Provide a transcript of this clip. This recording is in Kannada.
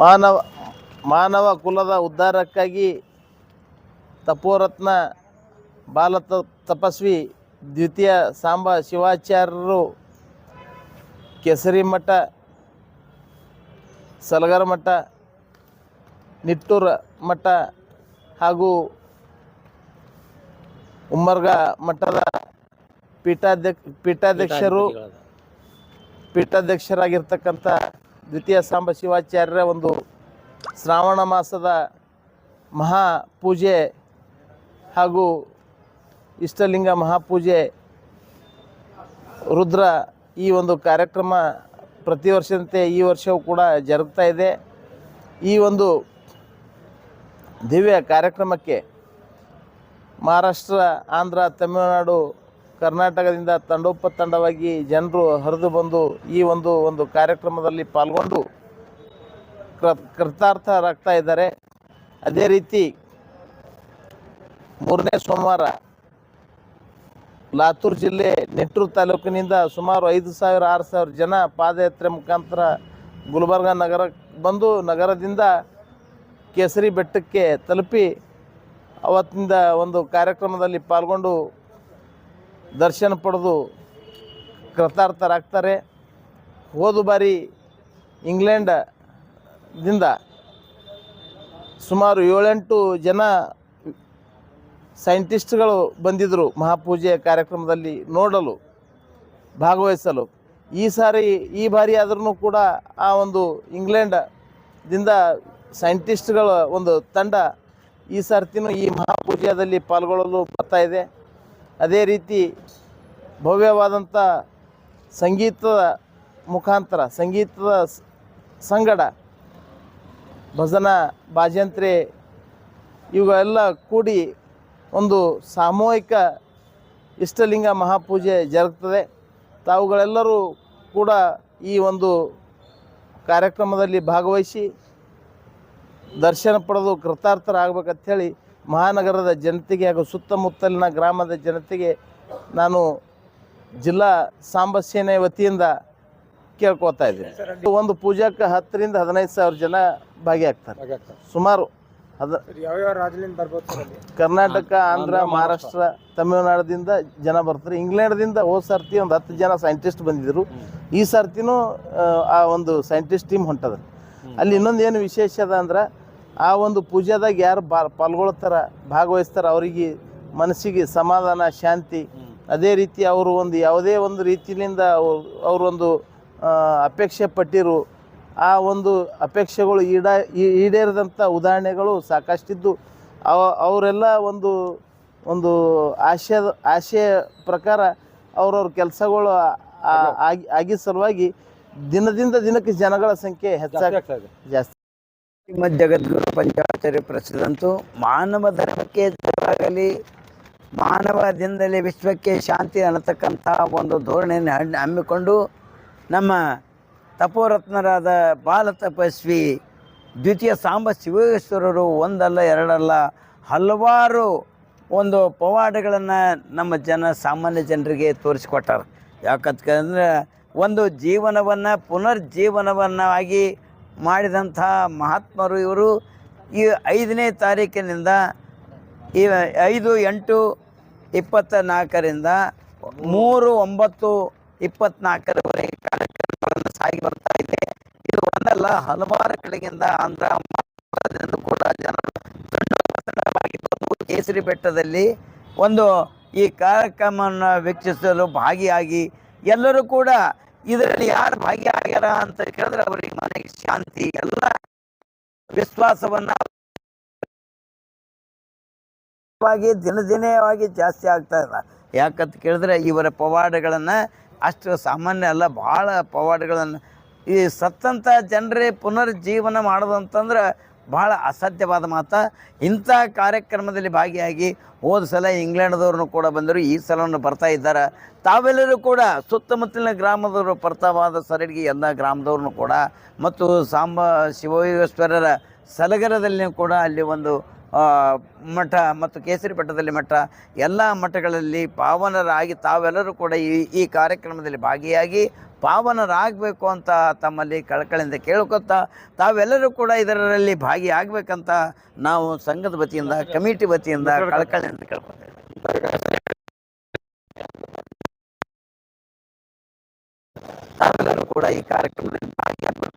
ಮಾನವ ಮಾನವ ಕುಲದ ಉದ್ಧಾರಕ್ಕಾಗಿ ತಪೋರತ್ನ ಬಾಲ ತಪಸ್ವಿ ದ್ವಿತೀಯ ಸಾಂಬ ಶಿವಾಚಾರ್ಯರು ಕೆಸರಿ ಮಠ ಸಲಗರ ಮಠ ನಿಟ್ಟೂರ ಮಠ ಹಾಗೂ ಉಮ್ಮರ್ಗ ಮಠದ ಪೀಠಾಧ್ಯಕ್ಷ, ಪೀಠಾಧ್ಯಕ್ಷರು, ಪೀಠಾಧ್ಯಕ್ಷರಾಗಿರ್ತಕ್ಕಂಥ ದ್ವಿತೀಯ ಸಾಂಬ ಶಿವಾಚಾರ್ಯರ ಒಂದು ಶ್ರಾವಣ ಮಾಸದ ಮಹಾ ಪೂಜೆ ಹಾಗೂ ಇಷ್ಟಲಿಂಗ ಮಹಾಪೂಜೆ ರುದ್ರ ಈ ಒಂದು ಕಾರ್ಯಕ್ರಮ ಪ್ರತಿ ವರ್ಷದಂತೆ ಈ ವರ್ಷವೂ ಕೂಡ ಜರುಗ್ತಾ ಇದೆ. ಈ ಒಂದು ದಿವ್ಯ ಕಾರ್ಯಕ್ರಮಕ್ಕೆ ಮಹಾರಾಷ್ಟ್ರ, ಆಂಧ್ರ, ತಮಿಳುನಾಡು ಕರ್ನಾಟಕದಿಂದ ತಂಡೋಪತಂಡವಾಗಿ ಜನರು ಹರಿದು ಬಂದು ಈ ಒಂದು ಒಂದು ಕಾರ್ಯಕ್ರಮದಲ್ಲಿ ಪಾಲ್ಗೊಂಡು ಕೃತಾರ್ಥರಾಗ್ತಾ ಇದ್ದಾರೆ. ಅದೇ ರೀತಿ ಮೂರನೇ ಸೋಮವಾರ ಲಾತೂರು ಜಿಲ್ಲೆ ನೆಟ್ಟೂರು ತಾಲೂಕಿನಿಂದ ಸುಮಾರು ಐದು ಸಾವಿರ, ಆರು ಸಾವಿರ ಜನ ಪಾದಯಾತ್ರೆ ಮುಖಾಂತರ ಗುಲ್ಬರ್ಗ ನಗರಕ್ಕೆ ಬಂದು ನಗರದಿಂದ ಕೇಸರಿ ಬೆಟ್ಟಕ್ಕೆ ತಲುಪಿ ಅವತ್ತಿಂದ ಒಂದು ಕಾರ್ಯಕ್ರಮದಲ್ಲಿ ಪಾಲ್ಗೊಂಡು ದರ್ಶನ ಪಡೆದು ಕೃತಾರ್ಥರಾಗ್ತಾರೆ. ಹೋದ ಬಾರಿ ಇಂಗ್ಲೆಂಡದಿಂದ ಸುಮಾರು ಏಳೆಂಟು ಜನ ಸೈಂಟಿಸ್ಟ್ಗಳು ಬಂದಿದ್ದರು ಮಹಾಪೂಜೆಯ ಕಾರ್ಯಕ್ರಮದಲ್ಲಿ ನೋಡಲು, ಭಾಗವಹಿಸಲು. ಈ ಸಾರಿ, ಈ ಬಾರಿ ಆದ್ರೂ ಕೂಡ ಆ ಒಂದು ಇಂಗ್ಲೆಂಡದಿಂದ ಸೈಂಟಿಸ್ಟ್ಗಳ ಒಂದು ತಂಡ ಈ ಸರ್ತಿನೂ ಈ ಮಹಾಪೂಜೆಯಲ್ಲಿ ಪಾಲ್ಗೊಳ್ಳಲು ಬರ್ತಾ ಇದೆ. ಅದೇ ರೀತಿ ಭವ್ಯವಾದಂಥ ಸಂಗೀತದ ಮುಖಾಂತರ, ಸಂಗೀತದ ಸಂಗಡ, ಭಜನಾ ಬಾಜಂತ್ರೆ ಇವುಗಳೆಲ್ಲ ಕೂಡಿ ಒಂದು ಸಾಮೂಹಿಕ ಇಷ್ಟಲಿಂಗ ಮಹಾಪೂಜೆ ಜರುಗ್ತದೆ. ತಾವುಗಳೆಲ್ಲರೂ ಕೂಡ ಈ ಒಂದು ಕಾರ್ಯಕ್ರಮದಲ್ಲಿ ಭಾಗವಹಿಸಿ ದರ್ಶನ ಪಡೆದು ಕೃತಾರ್ಥರಾಗಬೇಕಂಥೇಳಿ ಮಹಾನಗರದ ಜನತೆಗೆ ಹಾಗೂ ಸುತ್ತಮುತ್ತಲಿನ ಗ್ರಾಮದ ಜನತೆಗೆ ನಾನು ಜಿಲ್ಲಾ ಸಾಂಬ ಸೇನೆ ವತಿಯಿಂದ ಕೇಳ್ಕೊತಾ ಇದ್ದೀನಿ. ಒಂದು ಪೂಜಾಕ್ಕೆ ಹತ್ತರಿಂದ ಹದಿನೈದು ಸಾವಿರ ಜನ ಭಾಗಿಯಾಗ್ತಾರೆ. ಸುಮಾರು ಅದ ಕರ್ನಾಟಕ ಆಂಧ್ರ ಮಹಾರಾಷ್ಟ್ರ. ತಮಿಳುನಾಡದಿಂದ ಜನ ಬರ್ತಾರೆ. ಇಂಗ್ಲೆಂಡ್ದಿಂದ ಹೋದ ಸರ್ತಿ ಒಂದು ಹತ್ತು ಜನ ಸೈಂಟಿಸ್ಟ್ ಬಂದಿದ್ದರು ಈ ಸರ್ತಿನೂ ಆ ಒಂದು ಸೈಂಟಿಸ್ಟ್ ಟೀಮ್ ಹೊಂಟದ ಅಲ್ಲಿ ಇನ್ನೊಂದು ಏನು ವಿಶೇಷ ಅದ ಅಂದ್ರೆ ಆ ಒಂದು ಪೂಜಾದಾಗ ಯಾರು ಬಾ ಪಾಲ್ಗೊಳ್ತಾರ ಭಾಗವಹಿಸ್ತಾರ ಅವರಿಗೆ ಮನಸ್ಸಿಗೆ ಸಮಾಧಾನ ಶಾಂತಿ. ಅದೇ ರೀತಿ ಅವರು ಒಂದು ಯಾವುದೇ ಒಂದು ರೀತಿಯಿಂದ ಅವ್ರು ಅವರೊಂದು ಅಪೇಕ್ಷೆ ಪಟ್ಟಿರು. ಆ ಒಂದು ಅಪೇಕ್ಷೆಗಳು ಈಡ ಈಡೇರಿದಂಥ ಈಡೇರದಂಥ ಉದಾಹರಣೆಗಳು ಸಾಕಷ್ಟಿದ್ದು. ಅವ ಅವರೆಲ್ಲ ಒಂದು ಒಂದು ಆಶಯದ ಆಶಯ ಪ್ರಕಾರ ಅವ್ರವ್ರ ಕೆಲಸಗಳು ಆಗಿ ಆಗಿದ ಸಲುವಾಗಿ ದಿನದಿಂದ ದಿನಕ್ಕೆ ಜನಗಳ ಸಂಖ್ಯೆ ಹೆಚ್ಚಾಗ ಜಾಸ್ತಿ. ಶ್ರೀಮದ್ ಜಗದ್ಗುರು ಪಂಚಾಚಾರ್ಯ ಪ್ರಸಿದ್ಧಂತು ಮಾನವ ಧರ್ಮಕ್ಕೆ ಜಯವಾಗಲಿ ಮಾನವದಿಂದಲೇ ವಿಶ್ವಕ್ಕೆ ಶಾಂತಿ ಅನ್ನತಕ್ಕಂಥ ಒಂದು ಧೋರಣೆಯನ್ನು ಹಣ್ಣು ಹಮ್ಮಿಕೊಂಡು ನಮ್ಮ ತಪೋರತ್ನರಾದ ಬಾಲ ತಪಸ್ವಿ ದ್ವಿತೀಯ ಸಾಂಬ ಶಿವೇಶ್ವರರು ಒಂದಲ್ಲ ಎರಡಲ್ಲ ಹಲವಾರು ಒಂದು ಪವಾಡಗಳನ್ನು ನಮ್ಮ ಜನ ಸಾಮಾನ್ಯ ಜನರಿಗೆ ತೋರಿಸಿಕೊಟ್ಟಾರೆ. ಯಾಕಂತಂದ್ರೆ ಒಂದು ಜೀವನವನ್ನು ಪುನರ್ಜೀವನವನ್ನಾಗಿ ಮಾಡಿದಂಥ ಮಹಾತ್ಮರು ಇವರು ಈ ಐದನೇ ತಾರೀಕಿನಿಂದ ಈ ಐದು ಎಂಟು ಇಪ್ಪತ್ತ ನಾಲ್ಕರಿಂದ ಮೂರು ಒಂಬತ್ತು ಇಪ್ಪತ್ನಾಲ್ಕರವರೆಗೆ ಕಾರ್ಯಕ್ರಮಗಳನ್ನು ಸಾಗಿ ಬರ್ತಾ ಇದೆ. ಇದು ಒಂದಲ್ಲ, ಹಲವಾರು ಕಡೆಗಿಂದ ಆಂಧ್ರ ಕೂಡ ಜನರು ಕೇಸರಿ ಬೆಟ್ಟದಲ್ಲಿ ಒಂದು ಈ ಕಾರ್ಯಕ್ರಮವನ್ನು ವೀಕ್ಷಿಸಲು ಭಾಗಿಯಾಗಿ ಎಲ್ಲರೂ ಕೂಡ ಇದರಲ್ಲಿ ಯಾರು ಭಾಗಿಯಾಗ್ಯಾರ ಅಂತ ಕೇಳಿದ್ರೆ ಅವರಿಗೆ ಮನೆಗೆ ಶಾಂತಿ, ಎಲ್ಲ ವಿಶ್ವಾಸವನ್ನವಾಗಿ ದಿನ ದಿನವಾಗಿ ಜಾಸ್ತಿ ಆಗ್ತಾ ಇಲ್ಲ. ಯಾಕಂತ ಕೇಳಿದ್ರೆ ಇವರ ಪವಾಡಗಳನ್ನು ಅಷ್ಟು ಸಾಮಾನ್ಯ ಅಲ್ಲ ಭಾಳ ಪವಾಡಗಳನ್ನು ಈ ಸತ್ತಂಥ ಜನರೇ ಪುನರ್ಜೀವನ ಮಾಡೋದು ಭಾಳ ಅಸಾಧ್ಯವಾದ ಮಾತ. ಇಂಥ ಕಾರ್ಯಕ್ರಮದಲ್ಲಿ ಭಾಗಿಯಾಗಿ ಹೋದ ಸಲ ಇಂಗ್ಲೆಂಡ್ದವ್ರನ್ನು ಕೂಡ ಬಂದರು. ಈ ಸಲವನ್ನು ಬರ್ತಾ ಇದ್ದಾರೆ. ತಾವೆಲ್ಲರೂ ಕೂಡ ಸುತ್ತಮುತ್ತಲಿನ ಗ್ರಾಮದವರು ಬರ್ತಾವಾದ ಸರಡಿಗೆ ಎಲ್ಲ ಗ್ರಾಮದವ್ರನ್ನು ಕೂಡ ಮತ್ತು ಸಾಂಬ ಶಿವಯೋಗೇಶ್ವರರ ಸಲಗರದಲ್ಲಿ ಕೂಡ ಅಲ್ಲಿ ಒಂದು ಮಠ ಮತ್ತು ಕೇಸರಿ ಬೆಟ್ಟದಲ್ಲಿ ಮಠ, ಎಲ್ಲ ಮಠಗಳಲ್ಲಿ ಪಾವನರಾಗಿ ತಾವೆಲ್ಲರೂ ಕೂಡ ಈ ಈ ಕಾರ್ಯಕ್ರಮದಲ್ಲಿ ಭಾಗಿಯಾಗಿ ಪಾವನರಾಗಬೇಕು ಅಂತ ತಮ್ಮಲ್ಲಿ ಕಳಕಳಿಯಿಂದ ಕೇಳ್ಕೊತಾ ತಾವೆಲ್ಲರೂ ಕೂಡ ಇದರಲ್ಲಿ ಭಾಗಿಯಾಗಬೇಕಂತ ನಾವು ಸಂಘದ ವತಿಯಿಂದ, ಕಮಿಟಿ ವತಿಯಿಂದ ಕಳಕಳಿಯಿಂದ ಕೇಳ್ಕೊತೇವೆ. ತಾವೆಲ್ಲರೂ ಕೂಡ ಈ ಕಾರ್ಯಕ್ರಮದಲ್ಲಿ ಭಾಗಿಯಾಗಬೇಕು.